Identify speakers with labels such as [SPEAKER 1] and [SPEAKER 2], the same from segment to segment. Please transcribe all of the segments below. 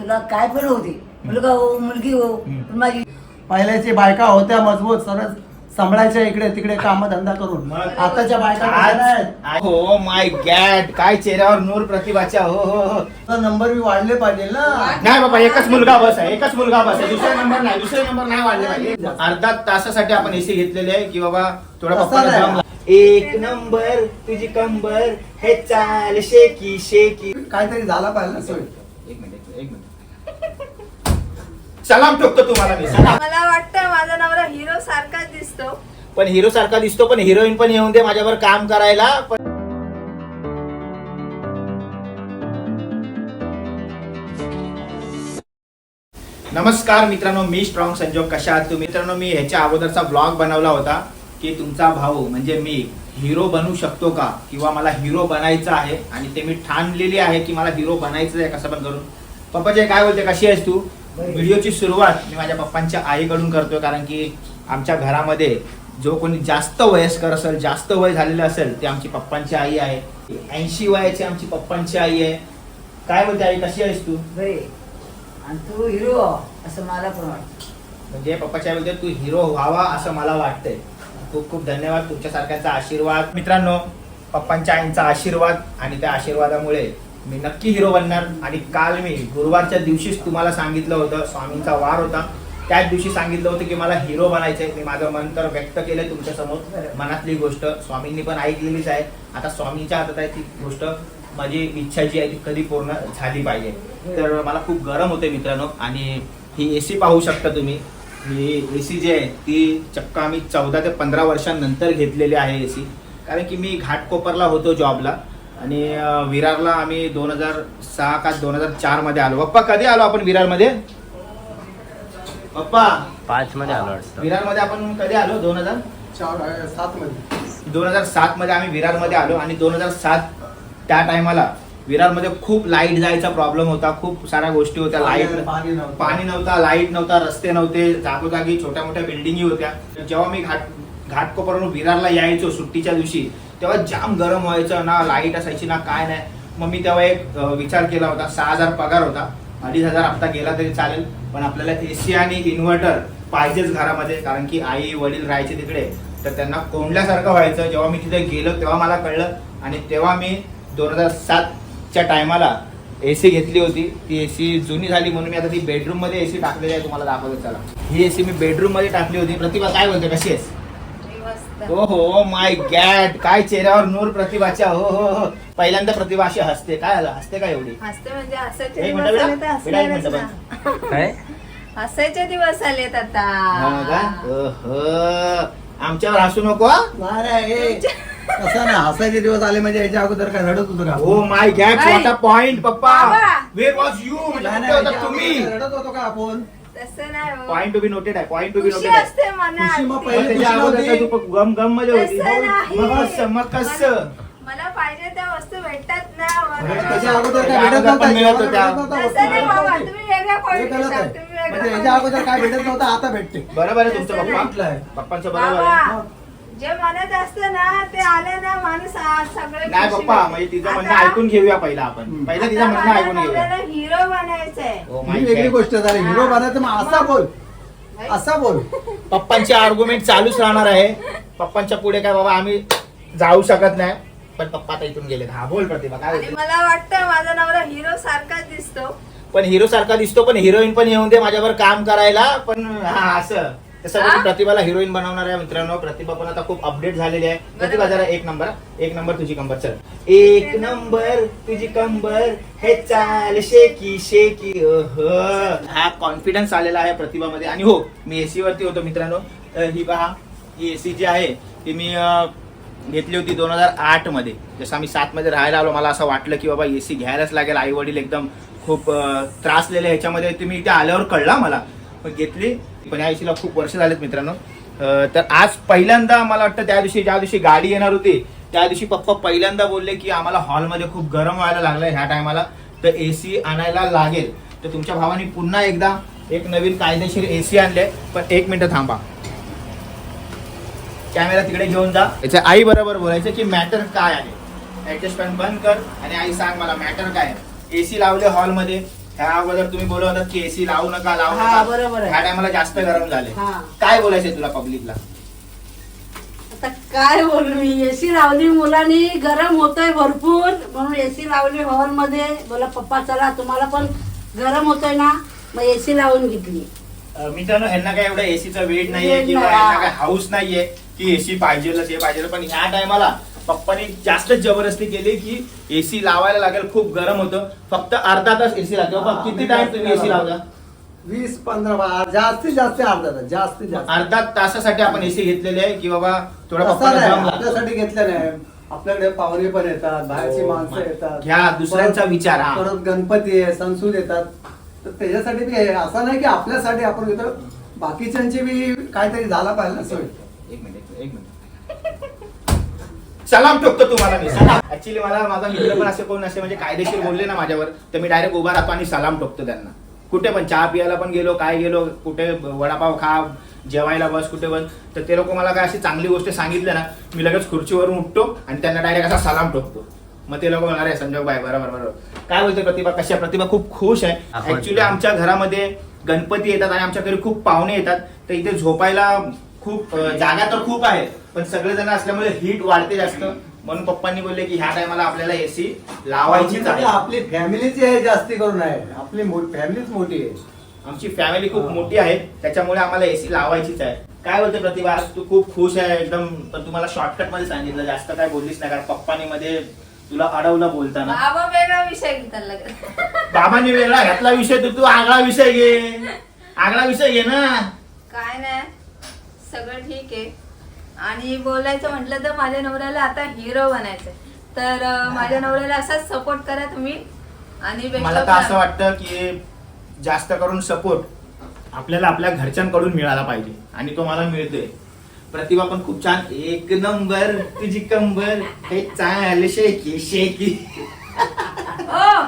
[SPEAKER 1] तुला काय पण होते मुलगा हो मुलगी हो पण माझी
[SPEAKER 2] पहिल्याची बायका होत्या मजबूत सरस. सांभाळायच्या इकडे तिकडे काम धंदा करून आताच्या बायका.
[SPEAKER 3] आज हो माय गॅड काय चेहऱ्यावर नूर प्रतिभाच्या हो हो हो.
[SPEAKER 2] नंबर बी वाढले पाहिजे ना.
[SPEAKER 3] नाही बाबा एकच मुलगा बस आहे एकच मुलगा बस आहे. दुसरा नंबर नाही दुसरे नंबर नाही वाढले पाहिजे. अर्धा तासासाठी आपण एसी घेतलेले आहे की बाबा थोडा
[SPEAKER 2] तसा
[SPEAKER 3] पप्पाला
[SPEAKER 2] नाही.
[SPEAKER 3] दम लाग- एक नंबर तुझी कंबर हे चाल शेकी शेकी.
[SPEAKER 2] काहीतरी झाला पाहिजे ना सोय
[SPEAKER 3] एक मिनिट एक मिनिट. सलाम ठोकतो तुम्हाला मी. सलाम.
[SPEAKER 4] मला वाटतं माझा नवरा हिरो सारखाच दिसतो.
[SPEAKER 3] पण हिरो सारखा दिसतो पण हिरोईन पण येऊन दे माझ्यावर काम करायला. पण नमस्कार मित्रांनो मी स्ट्रॉंग संजोग. कशा आहात तुम्ही? मित्रांनो मी ह्याच्या अगोदरचा ब्लॉग बनवला होता की तुमचा भाऊ म्हणजे मी हिरो बनू शकतो का? किंवा मला हिरो बनायचं आहे आणि ते मी ठाणलेली आहे की मला हिरो बनायचं आहे कसं पण करून. पप्पाचे काय बोलते? कशी आहेस तू? व्हिडिओची सुरुवात मी माझ्या पप्पांच्या आईकडून करतोय कारण की आमच्या घरामध्ये जो कोणी जास्त वयस्कर असेल जास्त वय झालेलं असेल ते आमची पप्पांची आई आहे. ऐंशी वयाची आमची पप्पांची आई आहे. काय बोलते आई कशी आहेस तू?
[SPEAKER 1] बरे. आणि तू हिरो असं मला पण वाटतं.
[SPEAKER 3] म्हणजे पप्पाच्या बोलते तू हिरो व्हावा असं मला वाटतंय. खूप खूप धन्यवाद तुमच्यासारख्यांचा आशीर्वाद. मित्रांनो पप्पांच्या आईंचा आशीर्वाद आणि त्या आशीर्वादामुळे मी नक्की हिरो बनणार आणि काल मी गुरुवारच्या दिवशीच तुम्हाला सांगितलं होतं स्वामींचा वार होता. त्याच दिवशी सांगितलं होतं की मला हिरो बनायचंय. मी माझं मन तर व्यक्त केलंय तुमच्यासमोर मनातली गोष्ट स्वामींनी पण ऐकलेलीच आहे. आता स्वामींच्या हातात आहे ती गोष्ट. माझी इच्छा जी आहे ती कधी पूर्ण झाली पाहिजे. तर मला खूप गरम होते मित्रांनो. आणि ही ए सी पाहू शकता तुम्ही. ही सी जी आहे ती चक्क आम्ही चौदा ते पंधरा वर्षांनंतर घेतलेली आहे ए सी कारण की मी घाटकोपरला होतो जॉबला आणि विरारला आम्ही दोन हजार सहा का दोन हजार चारमध्ये आलो. पप्पा कधी आलो आपण विरारमध्ये? पप्पा!
[SPEAKER 5] पाच मध्ये आलो वाटतं.
[SPEAKER 3] विरारमध्ये आपण कधी आलो? दोन हजार
[SPEAKER 2] चार सात मध्ये.
[SPEAKER 3] दोन हजार सात मध्ये आम्ही विरारमध्ये आलो आणि दोन हजार सात त्या टायमाला विरारमध्ये खूप लाइट जायचा प्रॉब्लेम होता. खूप साऱ्या गोष्टी होत्या. लाइट
[SPEAKER 2] पाणी नव्हतं.
[SPEAKER 3] पाणी नव्हता लाइट नव्हता रस्ते नव्हते. जागोजागी छोट्या मोठ्या बिल्डिंगी होत्या. जेव्हा मी घाट घाटकोपरवरून विरारला यायचो सुट्टीच्या दिवशी तेव्हा जाम गरम व्हायचं ना लाइट असायची ना काय नाही. मग मी तेव्हा एक विचार केला होता सहा हजार पगार होता. अडीच हजार हप्ता गेला तरी चालेल पण आपल्याला एसी आणि इन्व्हर्टर पाहिजेच घरामध्ये कारण की आई वडील राहायचे तिकडे. तर त्यांना कोंडल्यासारखं व्हायचं. जेव्हा मी तिथे गेलो तेव्हा मला कळलं. आणि तेव्हा मी दोन हजार सातच्या टायमाला ए सी घेतली होती. ती ए सी जुनी झाली म्हणून मी आता ती बेडरूममध्ये ए सी टाकलेली आहे तुम्हाला दाखवतो चला. ही ए सी मी बेडरूममध्ये टाकली होती. प्रतिभा काय बोलते? कशी आहेस? हो हो माय गॅड काय चेहऱ्यावर नूर प्रतिभाच्या हो हो हो. पहिल्यांदा प्रतिभा अशी हसते. काय झालं? हसते का एवढी?
[SPEAKER 4] हसते म्हणजे
[SPEAKER 3] एक
[SPEAKER 4] दिवस आले
[SPEAKER 3] बेटा.
[SPEAKER 4] तर
[SPEAKER 3] बेटा, एक
[SPEAKER 4] हसणारच
[SPEAKER 3] मिनिटं
[SPEAKER 4] ना.
[SPEAKER 5] काय?
[SPEAKER 4] हसायचे दिवस आलेत
[SPEAKER 3] हो का?
[SPEAKER 4] आता
[SPEAKER 3] ओहो. आमच्यावर हसू नको हा?
[SPEAKER 2] कसं ना हसायचे दिवस आले म्हणजे याच्या अगोदर काय रडत होतो का?
[SPEAKER 3] हो माय गॅड अ पॉइंट पप्पा.
[SPEAKER 4] बाबा.
[SPEAKER 3] वेर वॉज यू म्हणजे
[SPEAKER 2] नाही, याच्या
[SPEAKER 3] तुम्ही?
[SPEAKER 2] अगोदर रडत होतो का आपण?
[SPEAKER 4] तसं नाही हो.
[SPEAKER 3] पॉइंट टू बी नोटेड आहे पॉइंट टू बी
[SPEAKER 4] खुशी
[SPEAKER 3] नोटेड आहे
[SPEAKER 4] असते मनात
[SPEAKER 2] खुशी मग
[SPEAKER 4] ती.
[SPEAKER 2] पहिले-
[SPEAKER 3] त्याच्या अगोदर
[SPEAKER 2] नव्हती.
[SPEAKER 3] काय तू गम गममध्ये होती
[SPEAKER 4] तसं नाही.
[SPEAKER 3] मग कसं मग कसं
[SPEAKER 4] मला पाहिजे त्या वस्तू भेटतात ना
[SPEAKER 2] म्हणजे
[SPEAKER 4] मला-
[SPEAKER 2] त्याच्या अगोदर काय
[SPEAKER 3] त्याच्या
[SPEAKER 2] भेटत
[SPEAKER 3] अगोदर
[SPEAKER 2] नव्हता
[SPEAKER 3] पण मिळत होत्या.
[SPEAKER 2] भेटत नव्हता
[SPEAKER 4] तसं नाही
[SPEAKER 2] वस्तू.
[SPEAKER 4] बाबा तुम्ही वेगळ्या
[SPEAKER 2] हे
[SPEAKER 4] पॉईंट
[SPEAKER 2] गलत आहे.
[SPEAKER 4] तुम्ही
[SPEAKER 2] म्हणजे याच्या अगोदर काय भेटत नव्हतं आता भेटते
[SPEAKER 3] बरोबर आहे तुमचं पप्पा
[SPEAKER 2] म्हटलं आहे.
[SPEAKER 3] पप्पांचं बरोबर आहे
[SPEAKER 4] जे मनात असतं ना ते आले ना माणूस आ- सगळे
[SPEAKER 3] नाही
[SPEAKER 4] खुशी
[SPEAKER 3] पप्पा. म्हणजे तिचं
[SPEAKER 4] आता-
[SPEAKER 3] म्हणणं ऐकून घेऊया पहिला आपण. पहिलं
[SPEAKER 4] आता
[SPEAKER 3] तिचं म्हणणं ऐकून घेऊया.
[SPEAKER 4] हिरो बनायचंय.
[SPEAKER 3] Oh my
[SPEAKER 2] ही वेगळी
[SPEAKER 3] God.
[SPEAKER 2] गोष्ट झाली. हिरो बनायचं मग असा बोल. असा बोल.
[SPEAKER 3] पप्पांचे आर्ग्युमेंट चालूच राहणार आहे. पप्पांच्या पुढे काय बाबा आम्ही जाऊ शकत नाही. पण पप्पा आता इथून गेले हा बोल प्रतिभा काय
[SPEAKER 4] आणि
[SPEAKER 3] बोलते?
[SPEAKER 4] मला वाटतं माझा नवरा हिरो सारखाच दिसतो.
[SPEAKER 3] पण हिरो सारखा दिसतो पण हिरोईन पण येऊन दे माझ्यावर काम करायला. पण हा असं. मी प्रतिभाला हिरोईन बनवणार आहे मित्रांनो. प्रतिभा पण आता खूप अपडेट झालेली आहे. प्रतिभा जरा एक नंबर. एक नंबर तुझी कंबर चल. एक नंबर तुझी कंबर हे चाल शेकी शेकी. हा कॉन्फिडन्स आलेला आहे प्रतिभामध्ये. आणि हो मी एसी वरती होतो मित्रांनो. तर ही पहा ही एसी जी आहे ती मी घेतली होती दोन हजार आठमध्ये. जसं आम्ही सात मध्ये राहायला आलो मला असं वाटलं की बाबा एसी घ्यायलाच लागेल. आई वडील एकदम खूप त्रासलेले ह्याच्यामध्ये ते मी इथे आल्यावर कळला मला घेतली. पण या एसीला खूप वर्ष झालेत मित्रांनो. तर आज पहिल्यांदा मला वाटतं त्या दिवशी ज्या दिवशी गाडी येणार होती त्या दिवशी पप्पा पहिल्यांदा बोलले की आम्हाला हॉलमध्ये खूप गरम व्हायला लागलं ह्या टायमाला. तर एसी आणायला लागेल. तर तुमच्या भावाने पुन्हा एकदा एक नवीन कायदेशीर एसी आणले पण एक मिनटं थांबा. कॅमेरा तिकडे घेऊन जा. याच्या आई बरोबर बोलायचं की मॅटर काय आहे? ऍडजस्टमेंट बंद कर आणि आई सांग मला मॅटर काय आहे? एसी लावले हॉलमध्ये. ह्या अगोदर तुम्ही बोलत होतात की एसी लावू नका लावू
[SPEAKER 1] हा,
[SPEAKER 3] नका.
[SPEAKER 1] बरोबर आहे.
[SPEAKER 3] ह्या टायमाला जास्त गरम झाले.
[SPEAKER 1] हा.
[SPEAKER 3] काय बोलायचंय तुला पब्लिकला
[SPEAKER 5] आता काय बोलू मी? एसी लावली मुलांनी गरम होतोय भरपूर. म्हणून एसी लावली हॉलमध्ये. बोला पप्पा चला तुम्हाला पण गरम होतोय ना. मग एसी लावून घेतली.
[SPEAKER 3] मित्रांनो यांना काय एवढं एसीचा वेट नाहीये
[SPEAKER 5] वेड
[SPEAKER 3] किंवा
[SPEAKER 5] नाही.
[SPEAKER 3] यांना काय हाऊस नाहीये की एसी पाहिजे ते पाहिजे पण ह्या टायमाला पप्पानी जास्त जबरदस्ती केली की एसी लावायला लागेल खूप गरम होतं. फक्त अर्धा तास एसी लागतो किती टाइम तुम्ही एसी लावता?
[SPEAKER 2] वीस पंधरा बा- जास्तीत जास्त अर्धा तास जास्तीत जास्त.
[SPEAKER 3] अर्धा तासासाठी आपण एसी घेतलेले आहे की बाबा थोडा
[SPEAKER 2] तसं
[SPEAKER 3] पप्पाला
[SPEAKER 2] नाही,
[SPEAKER 3] दम लागतो.
[SPEAKER 2] आपल्यासाठी घेतलं नाही. आपल्याकडे पाहुणे पण येतात बाहेरची
[SPEAKER 3] हो,
[SPEAKER 2] माणसं येतात.
[SPEAKER 3] घ्या, दुसऱ्यांचा
[SPEAKER 2] परत-
[SPEAKER 3] विचार, हा.
[SPEAKER 2] परत गणपती आहे सणसूद येतात तर त्याच्यासाठी बी आहे. असं नाही की आपल्यासाठी आपण घेतो. बाकीच्यांची बी काहीतरी झाला पाहिजे ना सोय.
[SPEAKER 3] एक मिनिट एक मिनिट. सलाम ठोकतो तुम्हाला मी. सलाम. ऍक्च्युली मला माझा मित्र पण असे कोण असे म्हणजे कायदेशीर बोलले ना माझ्यावर तर मी डायरेक्ट उभा राहतो आणि सलाम ठोकतो त्यांना. कुठे पण चहा पियाला पण गेलो काय गेलो कुठे वडापाव खा जेवायला बस कुठे बस तर ते लोक मला काय अशी चांगली गोष्ट सांगितली ना मी लगेच खुर्चीवरून उठतो आणि त्यांना डायरेक्ट असा सलाम ठोकतो. मग ते लोक म्हणणार अरे संजोग बाय बरोबर बरोबर. काय बोलते प्रतिभा? कशा प्रतिभा खूप खुश आहे. ऍक्च्युली आमच्या घरामध्ये गणपती येतात आणि आमच्या घरी खूप पाहुणे येतात. तर इथे झोपायला खूप जागा तर खूप आहे. पण सगळेजण असल्यामुळे हीट वाढते जास्त. म्हणून पप्पांनी बोलले की ह्या टायमाला आपल्याला एसी लावायचीच
[SPEAKER 2] म्हणजे
[SPEAKER 3] आहे
[SPEAKER 2] आपली फॅमिलीची आहे जास्ती करून आहे. आपली फॅमिलीच मोठी आहे.
[SPEAKER 3] आमची फॅमिली खूप मोठी आहे. त्याच्यामुळे आम्हाला एसी लावायचीच आहे. काय बोलते प्रतिभा? तू खूप खुश आहे एकदम. पण तुम्हाला शॉर्टकटमध्ये सांगितलं. जास्त काय बोललीच नाही. कारण पप्पानी मध्ये तुला अडवलं बोलताना.
[SPEAKER 4] बाबा वेगळा विषय लगेच.
[SPEAKER 3] बाबांनी वेगळा घातला विषय तू तू आगळा विषय घे. आगळा विषय घे ना.
[SPEAKER 4] काय नाही. सगळं ठीक आहे. आणि बोलायचं म्हटलं तर माझ्या नवऱ्याला आता हिरो बनायचं तर माझ्या नवऱ्याला असाच सपोर्ट करा तुम्ही. आणि
[SPEAKER 3] मला तर असं. वाटतं की जास्त करून सपोर्ट आपल्याला आपल्या घरच्यांकडून मिळाला पाहिजे. आणि तो मला मिळतोय. प्रतिभा पण खूप छान. एक नंबर तुझी कंबर. हे चाल शेकी शेकी.
[SPEAKER 4] हो.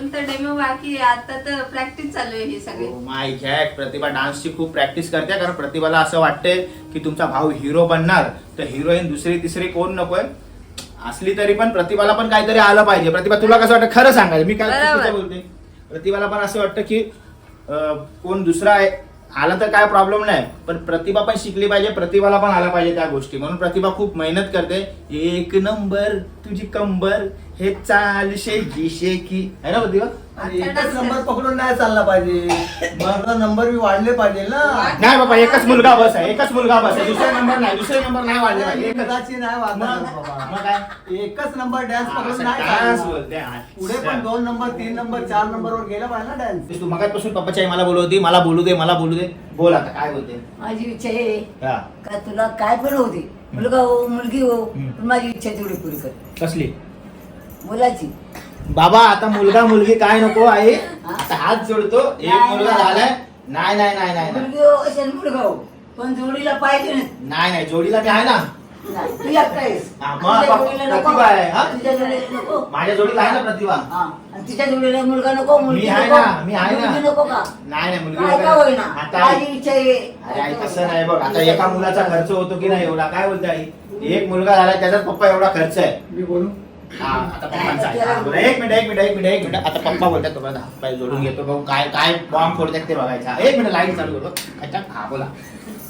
[SPEAKER 4] अजून तर डेमो बाकी आहे. आता तर प्रॅक्टिस चालू आहे ही सगळी.
[SPEAKER 3] माय घॅट प्रतिभा डान्सची खूप प्रॅक्टिस करते. कारण प्रतिभाला असं वाटतंय की तुमचा भाऊ हिरो बनणार. तर हिरोईन दुसरी तिसरी कोण नकोय असली तरी पण प्रतिभाला पण काहीतरी आलं पाहिजे. प्रतिभा तुला कसं वाटतं? खरं सांगायचं. मी काय
[SPEAKER 4] बरोबर.
[SPEAKER 3] चुकीचं बोलते? प्रतिभाला पण असं वाटतं की अं, कोण दुसरा आहे? आला तर काय प्रॉब्लेम नाही. पण प्रतिभा पण शिकली पाहिजे. प्रतिभाला पण आला पाहिजे त्या गोष्टी. म्हणून प्रतिभा खूप मेहनत करते. एक नंबर तुझी कंबर हे चाल शेकी शेकी. आहे ना प्रतिभा
[SPEAKER 2] आणि एकच नंबर पकडून नाही चालला पाहिजे. मग नंबर बी वाढले पाहिजे ना.
[SPEAKER 3] नाही बाबा एकच मुलगा बस आहे एकच मुलगा बस आहे. दुसरे नंबर नाही दुसरे नंबर नाही वाढले पाहिजे. एकच.
[SPEAKER 2] नाही बाबा.
[SPEAKER 3] मग काय?
[SPEAKER 2] एकच नंबर डॅन्स पकडून नाही चालणार.
[SPEAKER 3] बोलते, हा.
[SPEAKER 2] पुढे पण दोन नंबर तीन नंबर चार नंबर वर गेला पाहिजे ना डान्स
[SPEAKER 3] तू मगापासून पप्पाची आई मला बोलत होती मला बोलू दे मला बोलू दे. बोल आता काय बोलते?
[SPEAKER 1] माझी इच्छा आहे
[SPEAKER 3] हा.
[SPEAKER 1] का तुला काय पण होते मुलगा हो मुलगी हो. पण माझी इच्छा तेवढी पुरी कर.
[SPEAKER 3] कसली?
[SPEAKER 1] मुलाची.
[SPEAKER 3] बाबा आता मुलगा मुलगी काय नको आहे आता हात जोडतो. एक
[SPEAKER 1] नाही,
[SPEAKER 3] मुलगा
[SPEAKER 1] नाही.
[SPEAKER 3] झालाय. नाही नाही नाही नाही नाही.
[SPEAKER 1] मुलगी हो असेल मुलगा हो. पण जोडीला पाहिजे ना
[SPEAKER 3] नाही नाही जोडीला आहे ना?
[SPEAKER 1] नाही, तू एकटा आहेस.
[SPEAKER 3] हा, मग
[SPEAKER 1] तुझ्या
[SPEAKER 3] बाप-
[SPEAKER 1] जोडीला नको.
[SPEAKER 3] प्रतिभा आहे, हा?
[SPEAKER 1] तुझ्या जोडीला नको.
[SPEAKER 3] माझ्या जोडीला आहे ना प्रतिभा?
[SPEAKER 1] हा. आणि तिच्या जोडीला मुलगा नको मुलगी
[SPEAKER 3] मी आहे
[SPEAKER 1] नको.
[SPEAKER 3] ना, मी आहे ना.
[SPEAKER 1] मुलगी नको का?
[SPEAKER 3] नाही नाही मुलगी
[SPEAKER 1] काय का
[SPEAKER 3] वगैरे-
[SPEAKER 1] होईना.
[SPEAKER 3] आता
[SPEAKER 1] माझी इच्छा आहे.
[SPEAKER 3] अरे आई तसं नाही बघ. आता एका मुलाचा खर्च होतो की नाही एवढा? काय बोलते आई? एक मुलगा झाला त्याचाच पप्पा एवढा खर्च आहे.
[SPEAKER 2] मी बोलू?
[SPEAKER 3] हा, आता पप्पांचा आहे. बोला. एक मिनिट एक मिनिट एक मिनिट एक मिनिट. आता पप्पा बोलतात तुम्हाला हात पाय जोडून घेतो भाऊ काय काय बॉम्ब फोडतात ते बघायचा. एक मिनिट लाइट चालू करतो अच्छा हा बोला.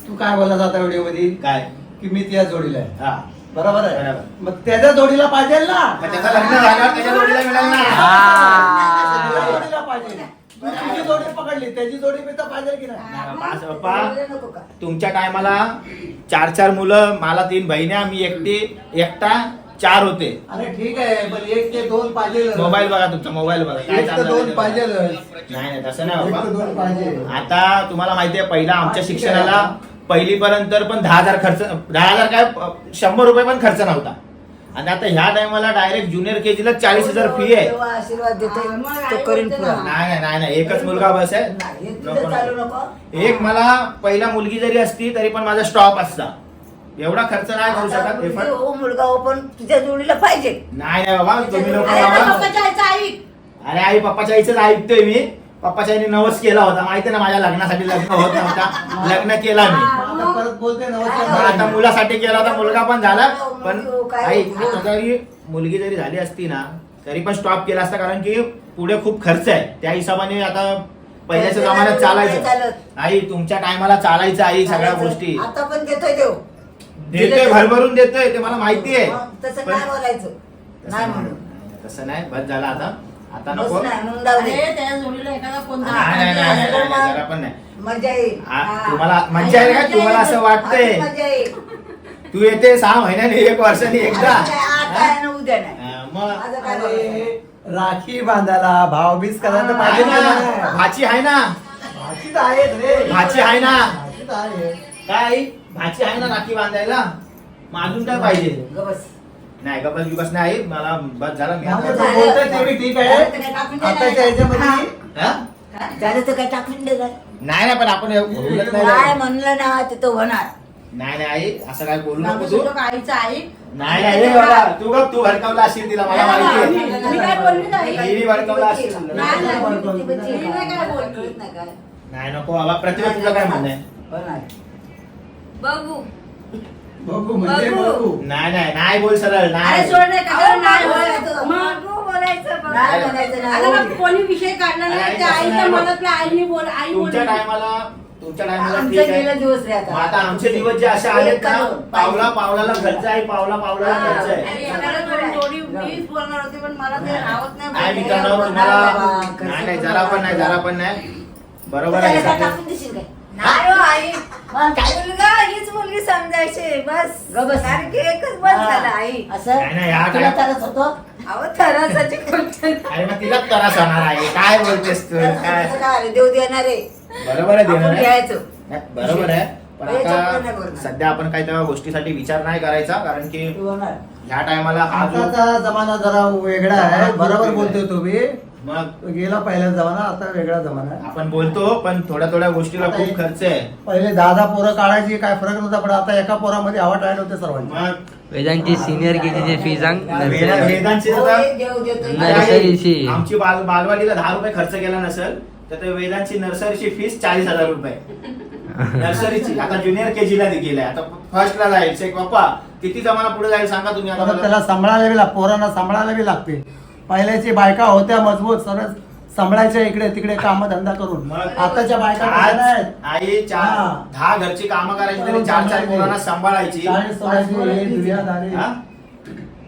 [SPEAKER 2] तू काय बोलत आता व्हिडिओमध्ये
[SPEAKER 3] काय?
[SPEAKER 2] की मी त्या जोडीला आहे.
[SPEAKER 3] हा.
[SPEAKER 2] बरोबर आहे?
[SPEAKER 3] बरोबर.
[SPEAKER 2] मग त्याच्या जोडीला पाहिजे ना?
[SPEAKER 3] मग त्याचं लग्न झाल्यावर त्याच्या जोडीला मिळेल ना.
[SPEAKER 2] त्याच्या जोडीला पाहिजे. तू तुझी जोडी पकडली. त्याची जोडी तर पाहिजे की नाही?
[SPEAKER 3] पप्पा
[SPEAKER 1] का?
[SPEAKER 3] तुमच्या टायमाला चार चार मुलं मला तीन बहिण्या मी एकटी एकटा चार होते
[SPEAKER 2] अरे ठीक आहे पण एक ते दोन पाहिजे
[SPEAKER 3] मोबाईल बघा तुमचा मोबाईल बघा काय
[SPEAKER 2] एक तर
[SPEAKER 3] चाललंय
[SPEAKER 2] दोन
[SPEAKER 3] ते
[SPEAKER 2] पाहिजे.
[SPEAKER 3] नाही नाही तसं नाही
[SPEAKER 2] एक
[SPEAKER 3] बाबा
[SPEAKER 2] तर दोन पाहिजे
[SPEAKER 3] आता तुम्हाला माहितीये पहिला आमच्या
[SPEAKER 2] हा.
[SPEAKER 3] शिक्षणाला पहिली पर्यंत पण दहा हजार खर्च दहा हजार काय अ, शंभर रुपये पण खर्च नव्हता आणि आता ह्या टायमाला डायरेक्ट ज्युनियर केजीला चाळीस हजार फी आहे
[SPEAKER 1] तेव्हा आशीर्वाद देते
[SPEAKER 5] मग
[SPEAKER 1] तो
[SPEAKER 5] आई
[SPEAKER 1] करीन
[SPEAKER 5] बोलते
[SPEAKER 1] पुरा
[SPEAKER 5] ना.
[SPEAKER 3] नाही नाही नाही नाही एकच मुलगा बस आहे
[SPEAKER 1] नाही, हे
[SPEAKER 3] नको,
[SPEAKER 1] तुझं चालू
[SPEAKER 3] नको.
[SPEAKER 1] नको
[SPEAKER 3] एक मला पहिला मुलगी जरी असती तरी पण माझा स्टॉप असता एवढा खर्च नाही करू शकत
[SPEAKER 1] मुलगी
[SPEAKER 3] effort.
[SPEAKER 1] हो मुलगा हो पण तुझ्या जोडीला पाहिजे.
[SPEAKER 3] नाही नाही बाबा तुम्ही नको
[SPEAKER 5] अरे
[SPEAKER 3] बाबा.
[SPEAKER 5] पप्पाच्या आईचं ऐक.
[SPEAKER 3] अरे आई पप्पाच्या आईच ऐकतोय मी. पप्पाच्या आईने नवस केला होता. माहिती ना माझ्या लग्नासाठी लग्न होत नव्हता. लग्न केला मी.
[SPEAKER 2] आता परत बोलते
[SPEAKER 3] मग
[SPEAKER 2] नमस्कार
[SPEAKER 3] आता मुलासाठी केला होता मुलगा पण झाला. पण
[SPEAKER 1] हो, काय
[SPEAKER 3] आई. आता जरी मुलगी जरी झाली असती ना तरी पण स्टॉप केला असता कारण की पुढे खूप खर्च आहे. त्या हिशोबाने आता पहिल्याच्या जमान्यात चालायचं.
[SPEAKER 1] चालत.
[SPEAKER 3] आई तुमच्या टायमाला चालायचं आई सगळ्या गोष्टी.
[SPEAKER 1] आता पण देतोय देव.
[SPEAKER 3] देतोय भरभरून देतोय ते मला माहिती आहे.
[SPEAKER 1] तसं काय बोलायचं? नाही म्हणून.
[SPEAKER 3] तसं नाही. बस झालं आता. आता नको.
[SPEAKER 1] मजा येईल. हा.
[SPEAKER 3] तुम्हाला मज्जा आहे का?
[SPEAKER 1] मजा
[SPEAKER 3] तुम्हाला
[SPEAKER 1] येईल.
[SPEAKER 3] असं वाटतंय.
[SPEAKER 1] मजा येईल.
[SPEAKER 3] तू येते सहा महिन्याने एक वर्षाने एकदा.
[SPEAKER 1] उद्या नाही.
[SPEAKER 2] राखी बांधायला भावबीज करायला तर
[SPEAKER 3] आहे
[SPEAKER 2] पाहिजे
[SPEAKER 3] ना, भाची आहे ना.
[SPEAKER 2] भाची
[SPEAKER 3] आहे ना.
[SPEAKER 2] भाची तर आहे
[SPEAKER 3] काय? भाची आहे ना राखी बांधायला मग अजून काय पाहिजे
[SPEAKER 1] ग बस.
[SPEAKER 3] नाही गपस बिपस नाही आई मला बस झालं मी आता-
[SPEAKER 2] बोलतोय ते ठीक आहे
[SPEAKER 1] झालं काय टाकून द्यायला
[SPEAKER 2] आताच्या ह्याच्यामध्ये
[SPEAKER 3] हा?
[SPEAKER 1] काय? झालं तर काय टाकून दे काय
[SPEAKER 3] नाही नाही पण आपण हे बोलत नाही
[SPEAKER 1] काय. म्हणलं ना ते तो होणार
[SPEAKER 3] नाही नाही आई असं काय बोलू नको तू
[SPEAKER 5] आईचं आई
[SPEAKER 3] नाही नाही हे बघा, तू गप तू भडकावला असेल तिला मला
[SPEAKER 5] नाही,
[SPEAKER 3] माहिती
[SPEAKER 5] नाही,
[SPEAKER 3] आहे
[SPEAKER 5] मी काय बोलली नाही
[SPEAKER 3] हिने भडकावला असेल
[SPEAKER 5] नाही, नाही, नाही
[SPEAKER 1] नाही
[SPEAKER 3] नाही नको बाबा प्रतिभा तुझं काय म्हणणं आहे
[SPEAKER 4] बघू.
[SPEAKER 2] बघू म्हणजे
[SPEAKER 4] बघू.
[SPEAKER 2] बघू.
[SPEAKER 3] नाही नाही नाही बोल सरळ
[SPEAKER 5] अरे
[SPEAKER 3] नाही
[SPEAKER 5] सोड नाही नाही बोलायचं? मग?
[SPEAKER 4] बघू बोलायचं बघू.
[SPEAKER 1] नाही म्हणायचं
[SPEAKER 5] आता
[SPEAKER 1] नाही
[SPEAKER 5] ना कोणी विषय काढला नाही त्या आईच्या आईने बोल आई
[SPEAKER 3] तुमच्या टायमाला तुमच्या टायमाला
[SPEAKER 1] आमचे
[SPEAKER 3] ठीक
[SPEAKER 1] गेले
[SPEAKER 3] आहे
[SPEAKER 1] दिवस रे
[SPEAKER 3] मग
[SPEAKER 1] आता
[SPEAKER 3] आता आमचे दिवस जे असे आहेत ना. पावला पावलाला खर्च आहे पावला पावलाला खर्च
[SPEAKER 5] अरे,
[SPEAKER 3] आहे
[SPEAKER 5] एखाद्या दोन जोडी मीच बोलणार होती पण मला ते राहत
[SPEAKER 3] नाही
[SPEAKER 5] नाही
[SPEAKER 3] मित्रांनो
[SPEAKER 1] नाही
[SPEAKER 3] तुम्हाला
[SPEAKER 1] बाबा, खर्च
[SPEAKER 3] नाही नाही जरा पण नाही जरा पण नाही. बरोबर
[SPEAKER 1] त्याला काय
[SPEAKER 3] आहे
[SPEAKER 1] टाकून देशील काय?
[SPEAKER 4] नाही हो आई.
[SPEAKER 1] मग काय?
[SPEAKER 4] मुलगा? हीच मुलगी समजायची. बस.
[SPEAKER 1] ग बस.
[SPEAKER 4] सारखी एकच बस झालं आई.
[SPEAKER 1] असं?
[SPEAKER 3] नाही, नाही, या
[SPEAKER 1] तुला
[SPEAKER 3] काय-
[SPEAKER 1] तरच होतो?
[SPEAKER 4] अहो थरासाची गोष्ट नाही.
[SPEAKER 3] अरे मग तिला त्रास होणार आहे. काय बोलतेस तू?
[SPEAKER 1] तसं
[SPEAKER 3] काय?
[SPEAKER 1] काय आलं, देव देणार आहे.
[SPEAKER 3] बरोबर आहे देणार
[SPEAKER 1] आपण
[SPEAKER 3] आहे.
[SPEAKER 1] घ्यायचं.
[SPEAKER 3] नाही, बरोबर आहे. पण
[SPEAKER 1] हे चक्कर नाही
[SPEAKER 3] आता
[SPEAKER 1] बोलणार.
[SPEAKER 3] सध्या आपण काही त्या गोष्टीसाठी विचार नाही करायचा कारण की
[SPEAKER 1] तू होणार.
[SPEAKER 3] ह्या टायमाला
[SPEAKER 2] आताचा जमाना जरा वेगळा आहे. बरोबर बोलतोय तुम्ही.
[SPEAKER 3] मग
[SPEAKER 2] गेला पहिला जमाना आता वेगळा जमाना आहे.
[SPEAKER 3] आपण बोलतो पण थोड्या थोड्या गोष्टीला
[SPEAKER 2] आता
[SPEAKER 3] खूप खर्च आहे.
[SPEAKER 2] पहिले दहा दहा पोरं काढायची काय फरक नव्हता पण आता एका पोरामध्ये आवड आहे होते सर्वांची.
[SPEAKER 3] मग
[SPEAKER 6] वेदांची सिनियर केजीची फी सांग.
[SPEAKER 3] वेदा-
[SPEAKER 6] नर्सरी.
[SPEAKER 3] वेदांची
[SPEAKER 1] हो.
[SPEAKER 6] नर्सरीची.
[SPEAKER 3] आमची बाल बालवाडीला दहा रुपये खर्च केला नसेल तर ते वेदांची नर्सरीची फीस चाळीस हजार रुपये. नर्सरीची. आता ज्युनियर के ला गेलाय आता फर्स्टला जाईल शेख बाप्पा किती जमाना पुढे जाईल सांगा तुम्ही आता मला?
[SPEAKER 2] त्याला सांभाळायला बी लाग पोरांना सांभाळायला बी लागते. पहिल्याची बायका होत्या मजबूत सरळ सांभाळायच्या इकडे तिकडे काम धंदा करून.
[SPEAKER 3] मग
[SPEAKER 2] आताच्या बायका.
[SPEAKER 3] आई चार
[SPEAKER 2] हा.
[SPEAKER 3] दहा घरची कामं करायची तरी चार चार पोरांना सांभाळायची.
[SPEAKER 2] चाळीस सोळाची हे दुनियादारी.
[SPEAKER 3] हा?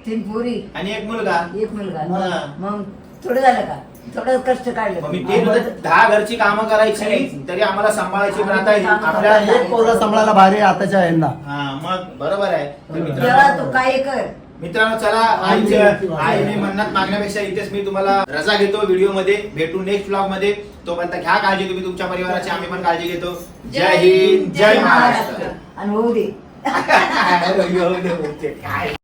[SPEAKER 1] तीन पोरी.
[SPEAKER 3] आणि एक मुलगा?
[SPEAKER 1] एक मुलगा.
[SPEAKER 3] हा.
[SPEAKER 1] मग? थोडं झालं का? थोडं कष्ट काढलं
[SPEAKER 3] मग मी ते म्हणतो, दहा घरची कामं करायची तरी आम्हाला सांभाळायची पण आता
[SPEAKER 2] आता
[SPEAKER 3] आपल्या
[SPEAKER 2] एक पोरगा सांभाळायला भारी आहे आताच्या यांना.
[SPEAKER 3] हा मग बरोबर आहे. तर मित्रांनो
[SPEAKER 1] तू काय कर?
[SPEAKER 3] मित्रांनो चला आईच्या आईने म्हणण्यात मागण्यापेक्षा इथेच मी तुम्हाला रजा घेतो व्हिडिओमध्ये भेटू नेक्स्ट ब्लॉगमध्ये तोपर्यंत घ्या काळजी तुम्ही तुमच्या परिवाराची आम्ही पण काळजी घेतो. जय हिंद जय महाराष्ट्र.
[SPEAKER 1] आणि होऊ दे.
[SPEAKER 3] काय?